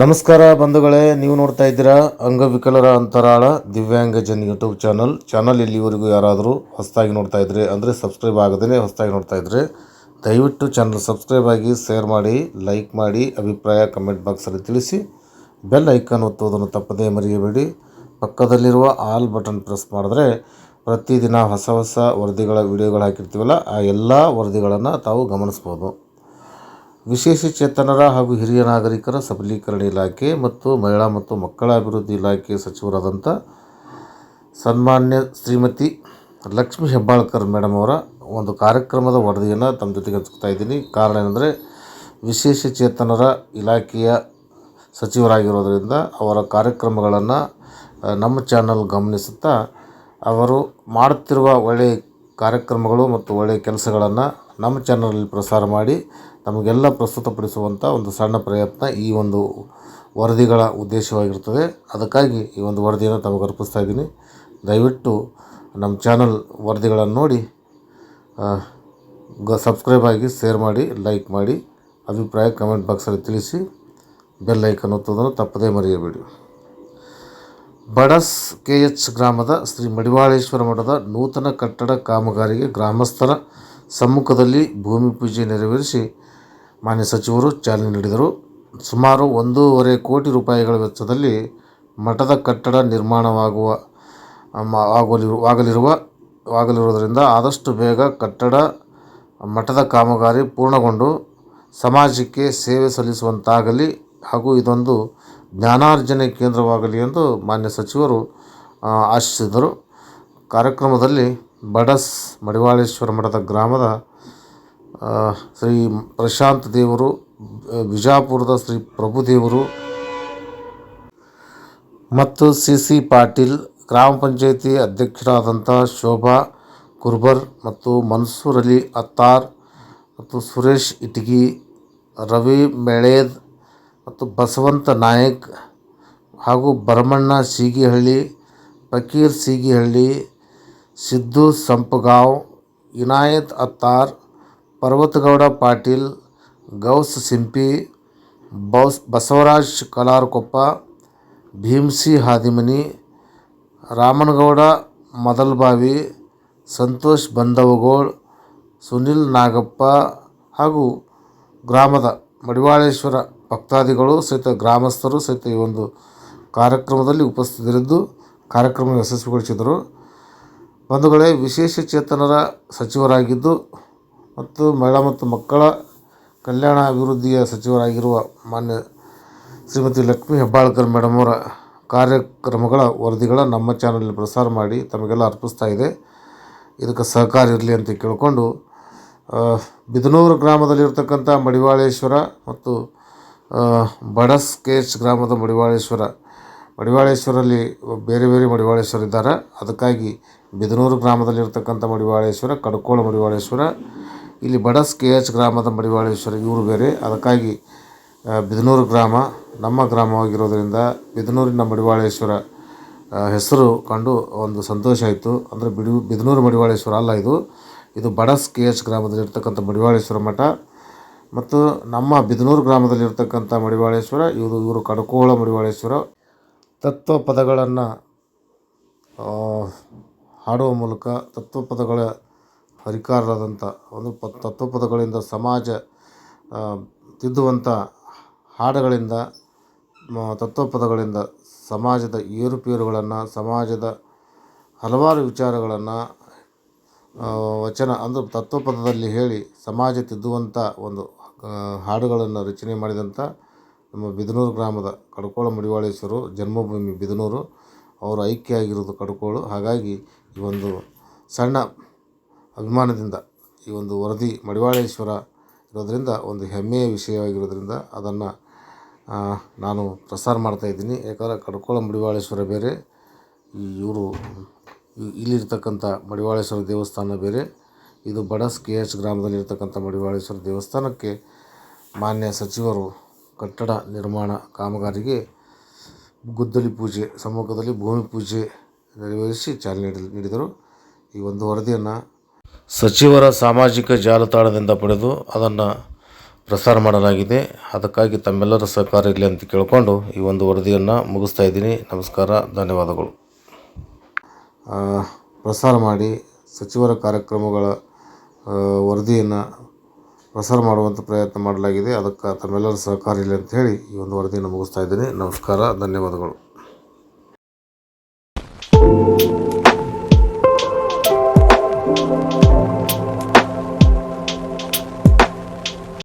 ನಮಸ್ಕಾರ ಬಂಧುಗಳೇ, ನೀವು ನೋಡ್ತಾ ಇದ್ದೀರಾ ಅಂಗವಿಕಲರ ಅಂತರಾಳ ದಿವ್ಯಾಂಗಜನ್ ಯೂಟ್ಯೂಬ್ ಚಾನಲ್. ಚಾನಲ್ ಇಲ್ಲಿವರೆಗೂ ಯಾರಾದರೂ ಹೊಸದಾಗಿ ನೋಡ್ತಾ ಇದ್ರೆ ಅಂದರೆ ಸಬ್ಸ್ಕ್ರೈಬ್ ಆಗದೇ ಹೊಸದಾಗಿ ನೋಡ್ತಾ ಇದ್ದರೆ ದಯವಿಟ್ಟು ಚಾನಲ್ ಸಬ್ಸ್ಕ್ರೈಬ್ ಆಗಿ ಶೇರ್ ಮಾಡಿ, ಲೈಕ್ ಮಾಡಿ, ಅಭಿಪ್ರಾಯ ಕಮೆಂಟ್ ಬಾಕ್ಸಲ್ಲಿ ತಿಳಿಸಿ, ಬೆಲ್ ಐಕಾನ್ ಒತ್ತುವುದನ್ನು ತಪ್ಪದೇ ಮರೆಯಬೇಡಿ. ಪಕ್ಕದಲ್ಲಿರುವ ಆಲ್ ಬಟನ್ ಪ್ರೆಸ್ ಮಾಡಿದ್ರೆ ಪ್ರತಿದಿನ ಹೊಸ ಹೊಸ ವರದಿಗಳ ವಿಡಿಯೋಗಳು ಹಾಕಿರ್ತೀವಲ್ಲ, ಆ ಎಲ್ಲ ವರದಿಗಳನ್ನು ತಾವು ಗಮನಿಸ್ಬೋದು. ವಿಶೇಷ ಚೇತನರ ಹಾಗೂ ಹಿರಿಯ ನಾಗರಿಕರ ಸಬಲೀಕರಣ ಇಲಾಖೆ ಮತ್ತು ಮಹಿಳಾ ಮತ್ತು ಮಕ್ಕಳ ಅಭಿವೃದ್ಧಿ ಇಲಾಖೆ ಸಚಿವರಾದಂಥ ಸನ್ಮಾನ್ಯ ಶ್ರೀಮತಿ ಲಕ್ಷ್ಮೀ ಹೆಬ್ಬಾಳ್ಕರ್ ಮೇಡಮ್ ಅವರ ಒಂದು ಕಾರ್ಯಕ್ರಮದ ವರದಿಯನ್ನು ತಮ್ಮ ಜೊತೆಗೆ ಹಂಚ್ಕೊತಾ ಇದ್ದೀನಿ. ಕಾರಣ ಏನಂದರೆ, ವಿಶೇಷ ಚೇತನರ ಇಲಾಖೆಯ ಸಚಿವರಾಗಿರೋದರಿಂದ ಅವರ ಕಾರ್ಯಕ್ರಮಗಳನ್ನು ನಮ್ಮ ಚಾನಲ್ ಗಮನಿಸುತ್ತಾ ಅವರು ಮಾಡುತ್ತಿರುವ ಒಳ್ಳೆಯ ಕಾರ್ಯಕ್ರಮಗಳು ಮತ್ತು ಒಳ್ಳೆಯ ಕೆಲಸಗಳನ್ನು ನಮ್ಮ ಚಾನಲಲ್ಲಿ ಪ್ರಸಾರ ಮಾಡಿ ನಮಗೆಲ್ಲ ಪ್ರಸ್ತುತಪಡಿಸುವಂಥ ಒಂದು ಸಣ್ಣ ಪ್ರಯತ್ನ ಈ ಒಂದು ವರದಿಗಳ ಉದ್ದೇಶವಾಗಿರ್ತದೆ. ಅದಕ್ಕಾಗಿ ಈ ಒಂದು ವರದಿಯನ್ನು ತಮಗೆ ಅರ್ಪಿಸ್ತಾ ಇದ್ದೀನಿ. ದಯವಿಟ್ಟು ನಮ್ಮ ಚಾನಲ್ ವರದಿಗಳನ್ನು ನೋಡಿ ಗ, ಸಬ್ಸ್ಕ್ರೈಬ್ ಆಗಿ, ಶೇರ್ ಮಾಡಿ, ಲೈಕ್ ಮಾಡಿ, ಅಭಿಪ್ರಾಯ ಕಮೆಂಟ್ ಬಾಕ್ಸಲ್ಲಿ ತಿಳಿಸಿ, ಬೆಲ್ ಐಕನ್ ಒತ್ತುವುದನ್ನು ತಪ್ಪದೇ ಮರೆಯಬೇಡಿ. ಬಡಸ್ ಕೆ ಎಚ್ ಗ್ರಾಮದ ಶ್ರೀ ಮಡಿವಾಳೇಶ್ವರ ಮಠದ ನೂತನ ಕಟ್ಟಡ ಕಾಮಗಾರಿಗೆ ಗ್ರಾಮಸ್ಥರ ಸಮ್ಮುಖದಲ್ಲಿ ಭೂಮಿ ಪೂಜೆ ನೆರವೇರಿಸಿ ಮಾನ್ಯ ಸಚಿವರು ಚಾಲನೆ ನೀಡಿದರು. ಸುಮಾರು ಒಂದೂವರೆ ಕೋಟಿ ರೂಪಾಯಿಗಳ ವೆಚ್ಚದಲ್ಲಿ ಮಠದ ಕಟ್ಟಡ ನಿರ್ಮಾಣವಾಗುವ ಆಗಲಿ ಆಗಲಿರುವ, ಆಗಲಿರುವುದರಿಂದ ಆದಷ್ಟು ಬೇಗ ಕಟ್ಟಡ, ಮಠದ ಕಾಮಗಾರಿ ಪೂರ್ಣಗೊಂಡು ಸಮಾಜಕ್ಕೆ ಸೇವೆ ಸಲ್ಲಿಸುವಂತಾಗಲಿ ಹಾಗೂ ಇದೊಂದು ಜ್ಞಾನಾರ್ಜನೆ ಕೇಂದ್ರವಾಗಲಿ ಎಂದು ಮಾನ್ಯ ಸಚಿವರು ಆಶಿಸಿದರು. ಕಾರ್ಯಕ್ರಮದಲ್ಲಿ ಬಡಸ್ ಮಡಿವಾಳೇಶ್ವರ ಮಠದ ಗ್ರಾಮದ ಶ್ರೀ ಪ್ರಶಾಂತ್ ದೇವರು ಬಿಜಾಪುರದ ಶ್ರೀ ಪ್ರಭುದೇವರು ಮತ್ತು ಸಿ ಸಿ ಪಾಟೀಲ್, ಗ್ರಾಮ ಪಂಚಾಯಿತಿ ಅಧ್ಯಕ್ಷರಾದಂಥ ಶೋಭಾ ಕುರ್ಬರ್ ಮತ್ತು ಮನ್ಸೂರ್ ಅಲಿ ಅತ್ತಾರ್ ಮತ್ತು ಸುರೇಶ್ ಇಟಗಿ, ರವಿ ಮೆಳೇದ್ ಮತ್ತು ಬಸವಂತ ನಾಯಕ್ ಹಾಗೂ ಭರಮಣ್ಣ ಸೀಗಿಹಳ್ಳಿ, ಫಕೀರ್ ಸೀಗಿಹಳ್ಳಿ, ಸಿದ್ದು ಸಂಪಗಾವ್ ಇನಾಯತ್ ಅತ್ತಾರ್ ಪರ್ವತಗೌಡ ಪಾಟೀಲ್, ಗೌಸ್ ಸಿಂಪಿ, ಬೌಸ್ ಬಸವರಾಜ್ ಕಲಾರ್ಕೊಪ್ಪ, ಭೀಮ್ಸಿ ಹಾದಿಮನಿ, ರಾಮನಗೌಡ ಮದಲ್ಬಾವಿ, ಸಂತೋಷ್ ಬಂದವಗೋಳ್, ಸುನಿಲ್ ನಾಗಪ್ಪ ಹಾಗೂ ಗ್ರಾಮದ ಮಡಿವಾಳೇಶ್ವರ ಭಕ್ತಾದಿಗಳು ಸಹಿತ ಗ್ರಾಮಸ್ಥರು ಸಹಿತ ಈ ಒಂದು ಕಾರ್ಯಕ್ರಮದಲ್ಲಿ ಉಪಸ್ಥಿತರಿದ್ದು ಕಾರ್ಯಕ್ರಮ ಯಶಸ್ವಿಗೊಳಿಸಿದರು. ಬಂಧುಗಳೇ, ವಿಶೇಷ ಚೇತನರ ಸಚಿವರಾಗಿದ್ದು ಮತ್ತು ಮಹಿಳಾ ಮತ್ತು ಮಕ್ಕಳ ಕಲ್ಯಾಣ ಅಭಿವೃದ್ಧಿಯ ಸಚಿವರಾಗಿರುವ ಮಾನ್ಯ ಶ್ರೀಮತಿ ಲಕ್ಷ್ಮೀ ಹೆಬ್ಬಾಳ್ಕರ್ ಮೇಡಮ್ ಅವರ ಕಾರ್ಯಕ್ರಮಗಳ ವರದಿಗಳ ನಮ್ಮ ಚಾನಲಲ್ಲಿ ಪ್ರಸಾರ ಮಾಡಿ ತಮಗೆಲ್ಲ ಅರ್ಪಿಸ್ತಾ ಇದೆ. ಇದಕ್ಕೆ ಸಹಕಾರ ಇರಲಿ ಅಂತ ಕೇಳಿಕೊಂಡು ಬಿದನೂರು ಗ್ರಾಮದಲ್ಲಿರ್ತಕ್ಕಂಥ ಮಡಿವಾಳೇಶ್ವರ ಮತ್ತು ಬಡಸ್ಕೇಶ್ ಬಡಸ್ ಗ್ರಾಮದ ಮಡಿವಾಳೇಶ್ವರ, ಮಡಿವಾಳೇಶ್ವರಲ್ಲಿ ಬೇರೆ ಬೇರೆ ಮಡಿವಾಳೇಶ್ವರ ಇದ್ದಾರೆ. ಅದಕ್ಕಾಗಿ ಬಿದನೂರು ಗ್ರಾಮದಲ್ಲಿರ್ತಕ್ಕಂಥ ಮಡಿವಾಳೇಶ್ವರ, ಕಡ್ಕೋಳ ಮಡಿವಾಳೇಶ್ವರ ಇಲ್ಲಿ ಬಡಸ್ ಕೆ ಎಚ್ ಗ್ರಾಮದ ಮಡಿವಾಳೇಶ್ವರ, ಇವರು ಬೇರೆ. ಅದಕ್ಕಾಗಿ ಬಿದನೂರು ಗ್ರಾಮ, ನಮ್ಮ ಗ್ರಾಮವಾಗಿರೋದರಿಂದ ಬಿದನೂರಿನ ಮಡಿವಾಳೇಶ್ವರ ಹೆಸರು ಕಂಡು ಒಂದು ಸಂತೋಷ ಆಯಿತು. ಅಂದರೆ ಬಿಡು, ಬಿದನೂರು ಮಡಿವಾಳೇಶ್ವರ ಅಲ್ಲ ಇದು. ಇದು ಬಡಸ್ ಕೆ ಎಚ್ ಗ್ರಾಮದಲ್ಲಿರ್ತಕ್ಕಂಥ ಮಡಿವಾಳೇಶ್ವರ ಮಠ. ಮತ್ತು ನಮ್ಮ ಬಿದನೂರು ಗ್ರಾಮದಲ್ಲಿರ್ತಕ್ಕಂಥ ಮಡಿವಾಳೇಶ್ವರ, ಇವರು ಇವರು ಕಡಕೋಳ ಮಡಿವಾಳೇಶ್ವರ. ತತ್ವ ಪದಗಳನ್ನು ಹಾಡುವ ಮೂಲಕ ತತ್ವಪದಗಳ ಹರಿಕಾರರಾದಂಥ ಒಂದು ಪ ತತ್ವಪದಗಳಿಂದ ಸಮಾಜ ತಿದ್ದುವಂಥ ಹಾಡುಗಳಿಂದ ತತ್ವ ತತ್ವಪದಗಳಿಂದ ಸಮಾಜದ ಏರುಪೇರುಗಳನ್ನು, ಸಮಾಜದ ಹಲವಾರು ವಿಚಾರಗಳನ್ನು ವಚನ ಅಂದರೆ ತತ್ವಪದದಲ್ಲಿ ಹೇಳಿ ಸಮಾಜ ತಿದ್ದುವಂಥ ಒಂದು ಹಾಡುಗಳನ್ನು ರಚನೆ ಮಾಡಿದಂಥ ನಮ್ಮ ಬಿದನೂರು ಗ್ರಾಮದ ಕಡ್ಕೋಳ ಮುಡಿವಾಳೇಶ್ವರು ಜನ್ಮಭೂಮಿ ಬಿದನೂರು. ಅವರು ಐಕ್ಯ ಆಗಿರೋದು ಕಡ್ಕೋಳು. ಹಾಗಾಗಿ ಈ ಒಂದು ಸಣ್ಣ ಅಭಿಮಾನದಿಂದ ಈ ಒಂದು ವರದಿ ಮಡಿವಾಳೇಶ್ವರ ಇರೋದರಿಂದ ಒಂದು ಹೆಮ್ಮೆಯ ವಿಷಯವಾಗಿರೋದ್ರಿಂದ ಅದನ್ನು ನಾನು ಪ್ರಸಾರ ಮಾಡ್ತಾಯಿದ್ದೀನಿ ಯಾಕಂದರೆ ಕಡ್ಕೊಳ ಮಡಿವಾಳೇಶ್ವರ ಬೇರೆ ಇವರು ಇಲ್ಲಿರ್ತಕ್ಕಂಥ ಮಡಿವಾಳೇಶ್ವರ ದೇವಸ್ಥಾನ ಬೇರೆ, ಇದು ಬಡಸ್ ಕೆ ಎಚ್ ಗ್ರಾಮದಲ್ಲಿರ್ತಕ್ಕಂಥ ಮಡಿವಾಳೇಶ್ವರ ದೇವಸ್ಥಾನಕ್ಕೆ ಮಾನ್ಯ ಸಚಿವರು ಕಟ್ಟಡ ನಿರ್ಮಾಣ ಕಾಮಗಾರಿಗೆ ಗುದ್ದಲಿ ಪೂಜೆ, ಸಮ್ಮುಖದಲ್ಲಿ ಭೂಮಿ ಪೂಜೆ ನೆರವೇರಿಸಿ ಚಾಲನೆ ನೀಡಿ- ನೀಡಿದರು. ಈ ಒಂದು ವರದಿಯನ್ನು ಸಚಿವರ ಸಾಮಾಜಿಕ ಜಾಲತಾಣದಿಂದ ಪಡೆದು ಅದನ್ನು ಪ್ರಸಾರ ಮಾಡಲಾಗಿದೆ. ಅದಕ್ಕಾಗಿ ತಮ್ಮೆಲ್ಲರ ಸಹಕಾರ ಇರಲಿ ಅಂತ ಕೇಳಿಕೊಂಡು ಈ ಒಂದು ವರದಿಯನ್ನು ಮುಗಿಸ್ತಾ ಇದ್ದೀನಿ. ನಮಸ್ಕಾರ, ಧನ್ಯವಾದಗಳು. ಪ್ರಸಾರ ಮಾಡಿ ಸಚಿವರ ಕಾರ್ಯಕ್ರಮಗಳ ವರದಿಯನ್ನು ಪ್ರಸಾರ ಮಾಡುವಂಥ ಪ್ರಯತ್ನ ಮಾಡಲಾಗಿದೆ. ಅದಕ್ಕೆ ತಮ್ಮೆಲ್ಲರ ಸಹಕಾರ ಇರಲಿ ಅಂತ ಹೇಳಿ ಈ ಒಂದು ವರದಿಯನ್ನು ಮುಗಿಸ್ತಾ ಇದ್ದೀನಿ. ನಮಸ್ಕಾರ, ಧನ್ಯವಾದಗಳು.